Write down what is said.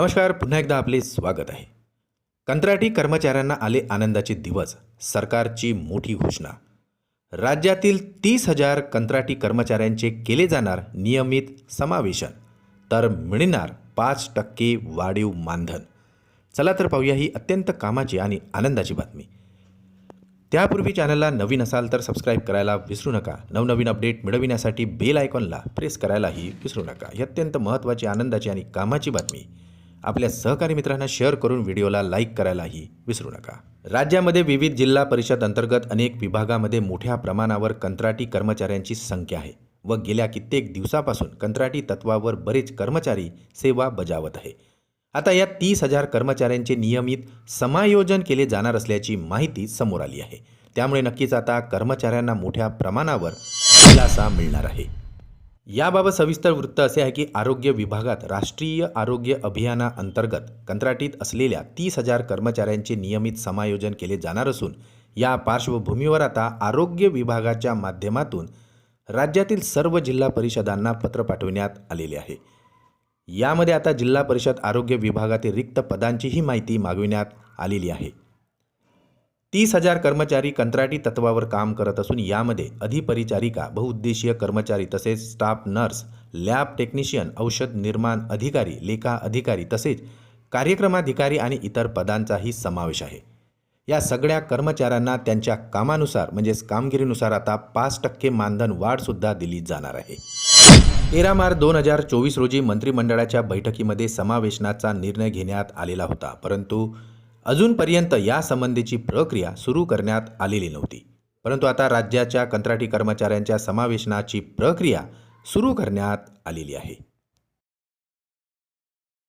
नमस्कार पुन्हा एकदा आपले स्वागत आहे. कंत्राटी कर्मचाऱ्यांना आले आनंदाचे दिवस सरकारची मोठी घोषणा. राज्यातील तीस हजार कंत्राटी कर्मचाऱ्यांचे केले जाणार नियमित समावेशन तर मिळणार पाच टक्के वाढीव मानधन. चला तर पाहूया ही अत्यंत कामाची आणि आनंदाची बातमी. त्यापूर्वी चॅनलला नवीन असाल तर सबस्क्राईब करायला विसरू नका. नवनवीन अपडेट मिळविण्यासाठी बेल आयकॉनला प्रेस करायलाही विसरू नका. ही अत्यंत महत्त्वाची आनंदाची आणि कामाची बातमी. आपल्या सहकारी मित्रांना शेअर करून व्हिडिओला लाईक करायलाही विसरू नका. राज्यामध्ये विविध जिल्हा परिषद अंतर्गत अनेक विभागामध्ये मोठ्या प्रमाणावर कंत्राटी कर्मचाऱ्यांची संख्या आहे व गेल्या कित्येक दिवसापासून कंत्राटी तत्वावर बरेच कर्मचारी सेवा बजावत आहे. आता या तीस हजार कर्मचाऱ्यांचे नियमित समायोजन केले जाणार असल्याची माहिती समोर आली आहे. त्यामुळे नक्कीच आता कर्मचाऱ्यांना मोठ्या प्रमाणावर दिलासा मिळणार आहे. याबाबत सविस्तर वृत्त असे आहे की आरोग्य विभागात राष्ट्रीय आरोग्य अभियानाअंतर्गत कंत्राटीत असलेल्या तीस हजार कर्मचाऱ्यांचे नियमित समायोजन केले जाणार असून या पार्श्वभूमीवर आता आरोग्य विभागाच्या माध्यमातून राज्यातील सर्व जिल्हा परिषदांना पत्र पाठविण्यात आलेले आहे. यामध्ये आता जिल्हा परिषद आरोग्य विभागातील रिक्त पदांचीही माहिती मागविण्यात आलेली आहे. तीस हजार कर्मचारी कंत्राटी तत्वावर काम करत असून यामध्ये अधिपरिचारिका बहुउद्देशीय कर्मचारी तसेच स्टाफ नर्स लॅब टेक्निशियन औषध निर्माण अधिकारी लेखा अधिकारी तसेच कार्यक्रमाधिकारी आणि इतर पदांचाही समावेश आहे. या सगळ्या कर्मचाऱ्यांना त्यांच्या कामानुसार म्हणजेच कामगिरीनुसार आता पाच टक्के मानधन वाढसुद्धा दिली जाणार आहे. तेरा मार्च दोन हजार चोवीस रोजी मंत्रिमंडळाच्या बैठकीमध्ये समावेशनाचा निर्णय घेण्यात आलेला होता परंतु अजूनपर्यंत यासंबंधीची प्रक्रिया सुरू करण्यात आलेली नव्हती. परंतु आता राज्याच्या कंत्राटी कर्मचाऱ्यांच्या समावेशनाची प्रक्रिया सुरू करण्यात आलेली आहे.